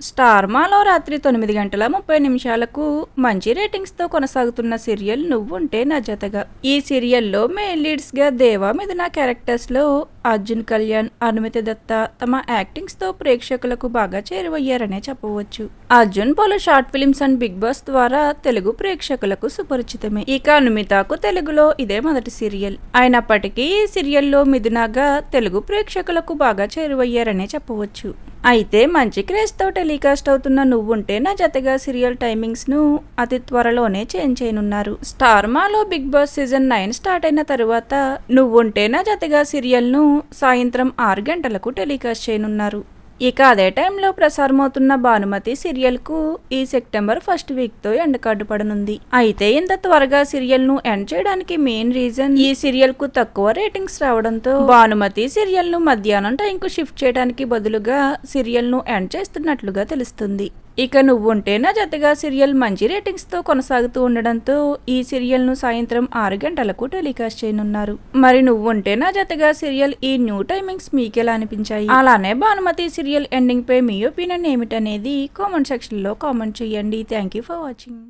స్టార్మాలో రాత్రి తొమ్మిది గంటల ముప్పై నిమిషాలకు మంచి రేటింగ్స్తో కొనసాగుతున్న సీరియల్ నువ్వుంటే నా జతగా. ఈ సీరియల్లో మెయిన్ లీడ్స్గా దేవా మిథున నా క్యారెక్టర్స్లో అర్జున్ కళ్యాణ్ అనుమిత దత్త తమ యాక్టింగ్స్తో ప్రేక్షకులకు బాగా చేరువయ్యారనే చెప్పవచ్చు. అర్జున్ పలు short films and Bigg Boss ద్వారా తెలుగు ప్రేక్షకులకు సుపరిచితమే. ఇక అనుమితకు తెలుగులో ఇదే మొదటి సీరియల్. అయినప్పటికీ ఈ సీరియల్లో మిథునాగా తెలుగు ప్రేక్షకులకు బాగా చేరువయ్యారనే చెప్పవచ్చు. అయితే మంచి క్రేజ్తో టెలికాస్ట్ అవుతున్న నువ్వుంటే నా జతగా సీరియల్ టైమింగ్స్ను అతి త్వరలోనే చేంజ్ చేయనున్నారు. స్టార్మాలో Bigg Boss season nine start అయిన తరువాత నువ్వుంటే నా జతగా సీరియల్ను సాయంత్రం ఆరు గంటలకు టెలికాస్ట్ చేయనున్నారు. ఇక అదే టైంలో ప్రసారమవుతున్న భానుమతి సీరియల్కు ఈ సెప్టెంబర్ ఫస్ట్ వీక్తో ఎండ్ కార్డు పడనుంది. అయితే ఇంత త్వరగా సీరియల్ను ఎండ్ చేయడానికి మెయిన్ రీజన్ ఈ సీరియల్కు తక్కువ రేటింగ్స్ రావడంతో భానుమతి సీరియల్ను మధ్యాహ్నం టైంకు షిఫ్ట్ చేయడానికి బదులుగా సీరియల్ను ఎండ్ చేస్తున్నట్లుగా తెలుస్తుంది. ఇక నువ్వుంటే నా జతగా సీరియల్ మంచి రేటింగ్స్తో కొనసాగుతూ ఉండడంతో ఈ సీరియల్ను సాయంత్రం ఆరు గంటలకు టెలికాస్ట్ చేయనున్నారు. మరి నువ్వుంటే నా జతగా సీరియల్ ఈ న్యూ టైమింగ్స్ మీకెలా అనిపించాయి? అలానే భానుమతి సీరియల్ ఎండింగ్ పై మీ ఒపీనియన్ ఏమిటనేది కామెంట్ సెక్షన్లో కామెంట్ చేయండి. Thank you for watching.